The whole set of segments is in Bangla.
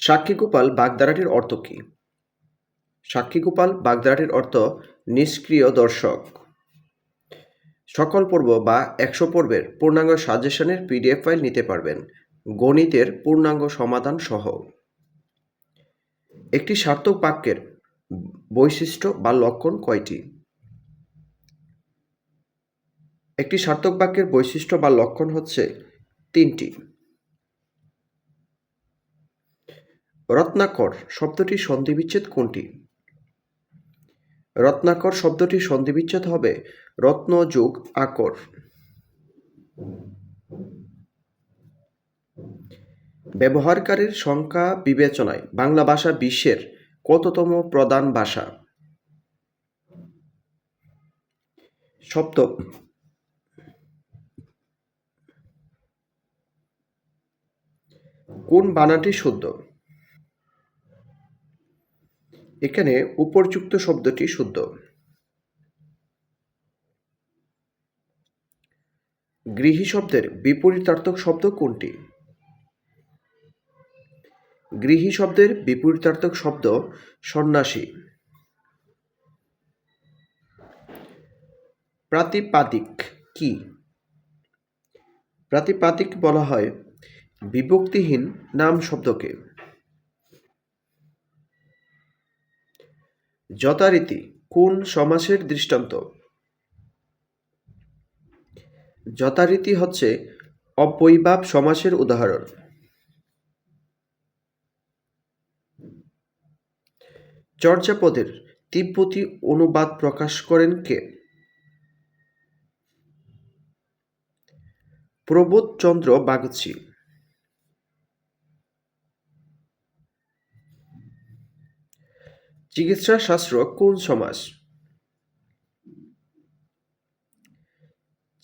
সাক্ষীগোপাল বাগধারাটির অর্থ কী? সাক্ষীগোপাল বাগধারাটির অর্থ নিষ্ক্রিয় দর্শক। সকল পর্ব বা একশো পর্বের পূর্ণাঙ্গ সাজেশনের পিডিএফ ফাইল নিতে পারবেন। গণিতের পূর্ণাঙ্গ সমাধান সহ। একটি সার্থক বাক্যের বৈশিষ্ট্য বা লক্ষণ কয়টি? একটি সার্থক বাক্যের বৈশিষ্ট্য বা লক্ষণ হচ্ছে তিনটি। রত্নাকর শব্দটি সন্ধিবিচ্ছেদ কোনটি? রত্নাকর শব্দটি সন্ধিবিচ্ছেদ হবে রত্ন যোগ আকর। ব্যবহারকারীর সংখ্যা বিবেচনায় বাংলা ভাষা বিশ্বের কততম প্রধান ভাষা? সপ্তম। কোন বানানটি শুদ্ধ? এখানে উপরযুক্ত শব্দটি শুদ্ধ। গৃহী শব্দের বিপরীতার্থক শব্দ কোনটি? গৃহী শব্দের বিপরীতার্থক শব্দ সন্ন্যাসী। প্রাতিপাদিক কি? প্রাতিপাদিক বলা হয় বিভক্তিহীন নাম শব্দকে। যথারীতি কোন সমাসের দৃষ্টান্ত? যথারীতি হচ্ছে অবৈভাব সমাসের উদাহরণ। চর্যাপদের তিব্বতী অনুবাদ প্রকাশ করেন কে? প্রবোধচন্দ্র বাগচি। চিকিৎসা শাস্ত্র কোন সমাস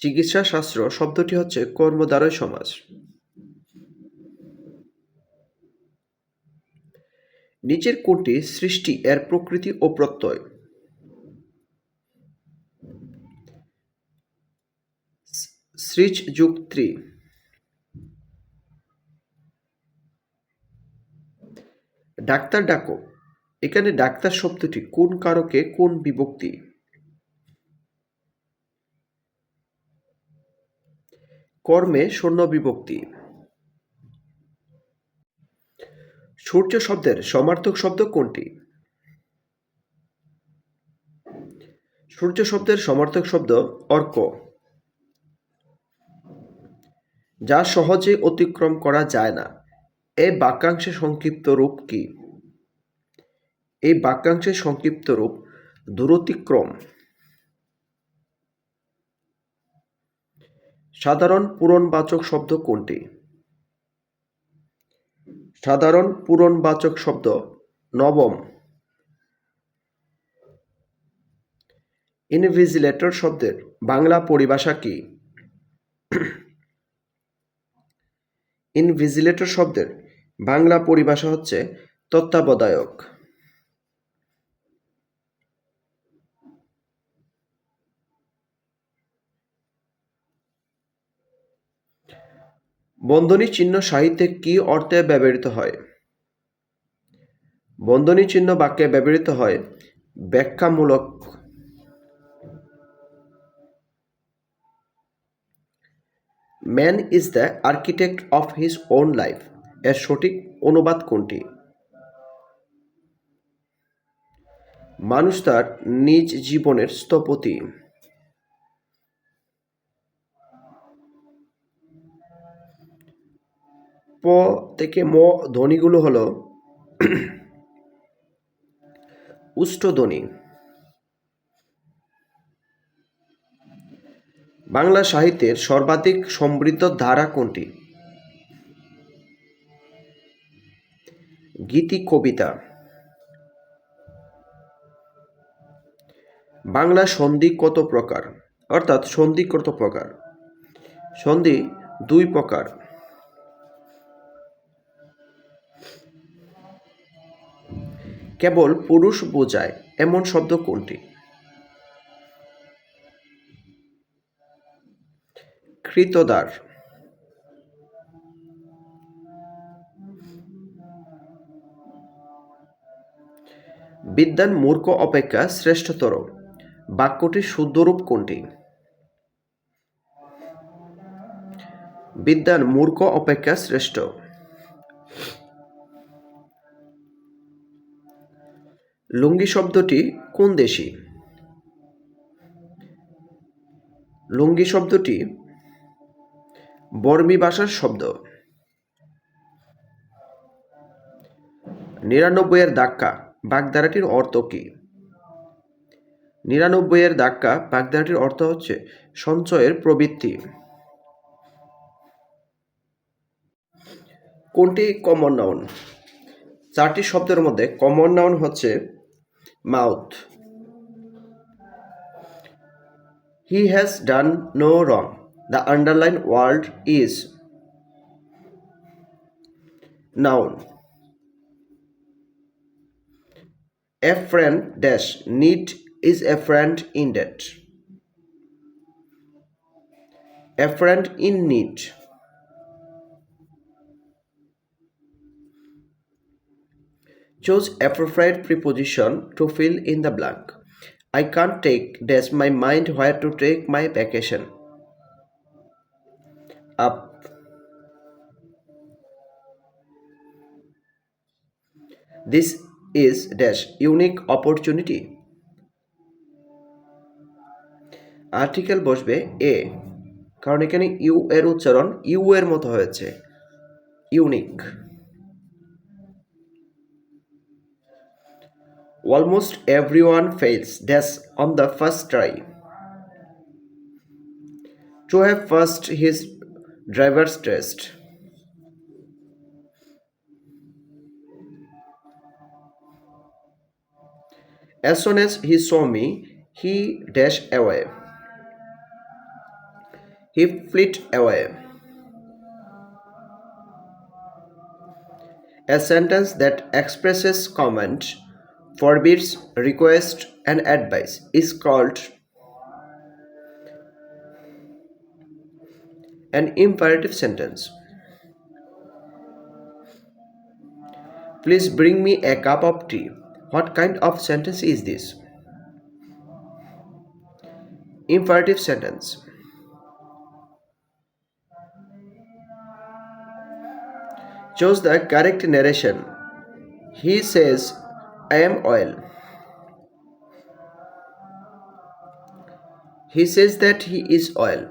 চিকিৎসা শাস্ত্র শব্দটি হচ্ছে কর্মদ্বারয় সমাস নিচের কোনটি সৃষ্টি, এর প্রকৃতি ও প্রত্যয়। সৃজ যুগ ত্রি ডাক্তার ডাকো। এখানে ডাক্তার শব্দটি কোন কারকে কোন বিভক্তি? কর্মে শূন্য বিভক্তি। সূর্য শব্দের সমার্থক শব্দ কোনটি? সূর্য শব্দের সমার্থক শব্দ অর্ক। যা সহজে অতিক্রম করা যায় না। এই বাক্যাংশের সংক্ষিপ্ত রূপ কি? এই বাক্যাংশের সংক্ষিপ্ত রূপ দূরতিক্রম। সাধারণ পূরণবাচক শব্দ কোনটি? সাধারণ পূরণবাচক শব্দ নবম। ইনভিজিলেটর শব্দের বাংলা পরিভাষা কি? ইনভিজিলেটর শব্দের বাংলা পরিভাষা হচ্ছে তত্ত্বাবধায়ক। বন্ধনী চিহ্ন সাহিত্যে কি অর্থে ব্যবহৃত হয়? বন্ধনী চিহ্ন বাক্যে ব্যবহৃত হয় ব্যাখ্যামূলক। Man is the architect of his own life. এর সঠিক অনুবাদ কোনটি? মানুষ তার নিজ জীবনের স্থপতি। প থেকে ম ধ্বনিগুলো হলো উষ্ঠধ্বনি বাংলা সাহিত্যের সর্বাধিক সমৃদ্ধ ধারা কোনটি? গীতি, কবিতা। বাংলা সন্ধি কত প্রকার? অর্থাৎ সন্ধি কত প্রকার? সন্ধি দুই প্রকার। কেবল পুরুষ বোঝায়, এমন শব্দ কোনটি? কৃতদার। বিদ্যান মূর্খ অপেক্ষা শ্রেষ্ঠতর। বাক্যটির শুদ্ধরূপ কোনটি? বিদ্যান মূর্খ অপেক্ষা শ্রেষ্ঠ। লুঙ্গি শব্দটি কোন দেশি? লুঙ্গি শব্দটি বর্মী ভাষার শব্দ। নিরানব্বইয়ের ধাক্কা বাগধারাটির অর্থ কী? নিরানব্বইয়ের ধাক্কা বাগধারাটির অর্থ হচ্ছে সঞ্চয়ের প্রবৃত্তি। কোনটি কমন নাউন চারটি শব্দের মধ্যে কমন নাউন হচ্ছে mouth he has done no wrong the underline world is noun A friend dash need is a friend in debt. A friend in need. Choose appropriate preposition to fill in the blank. I can't take dash my mind where to take my vacation. Up. This is dash unique opportunity. Article বসবে এ কারণ এখানে ইউ এর উচ্চারণ ইউ এর মতো হয়েছে unique Almost everyone fails dash on the first try. To have passed his driver's test. As soon as he saw me, he dashed away. He fled away. A sentence that expresses comment forbids, request, and advice is called an imperative sentence. Please bring me a cup of tea. What kind of sentence is this? Imperative sentence. Choose the correct narration. He says, am oil. He says that he is oil.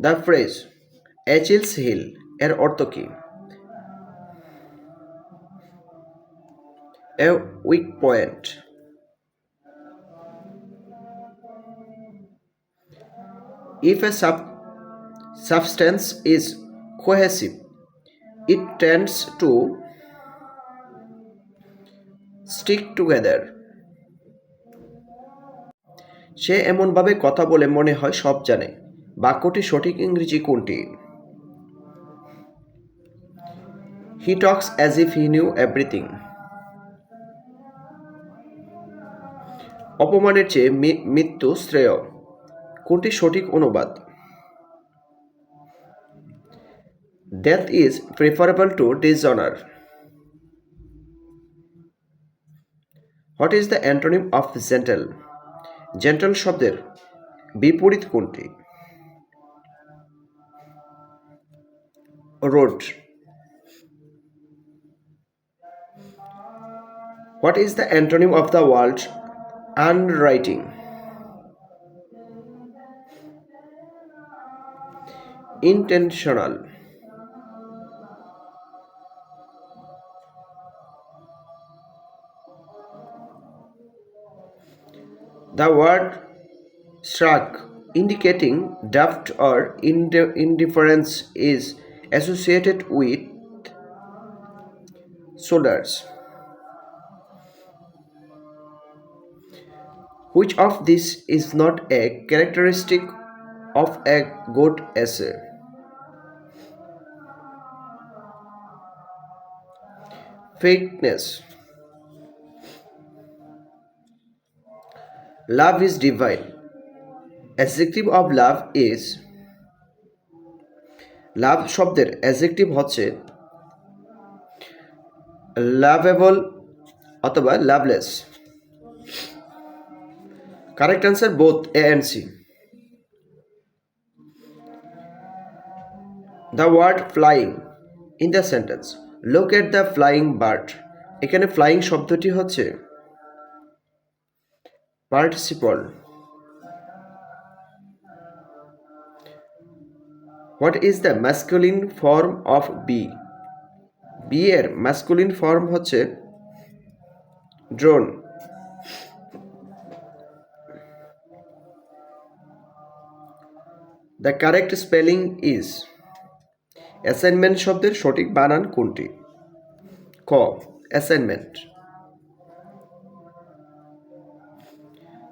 The phrase Achilles heel এর অর্থ কী a weak point If a sub- substance is cohesive, it tends to stick together. সে এমনভাবে কথা বলে মনে হয় সব জানে। বাক্যটি সঠিক ইংরেজি কোনটি? He talks as if he knew everything অপমানের চেয়ে মৃত্যু শ্রেয়। কোনটি সঠিক অনুবাদ? Death is preferable to dishonour what is the antonym of gentle gentle শব্দের বিপরীত কোনটি? Rude what is the antonym of the world unwitting intentional. The word shrug indicating doubt or indifference is associated with shoulders which of this is not a characteristic of a good essay fakeness. Love is divine. Adjective of love is love শব্দের অ্যাজেক্টিভ হচ্ছে লাভেবল অথবা loveless correct answer both A and C the word flying in the sentence look at the flying bird এখানে ফ্লাইং শব্দটি হচ্ছে participle what is the masculine form of bee bee এর ম্যাসকুলিন ফর্ম হচ্ছে drone the correct spelling is assignment শব্দের সঠিক বানান কোনটি? ক assignment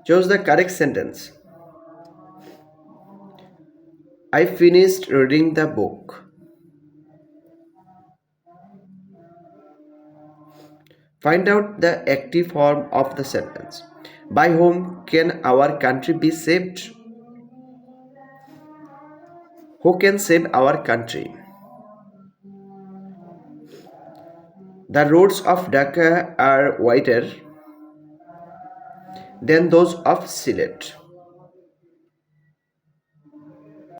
Choose the correct sentence. I finished reading the book. Find out the active form of the sentence. By whom can our country be saved? Who can save our country? The roads of Dhaka are wider than those of Sylhet.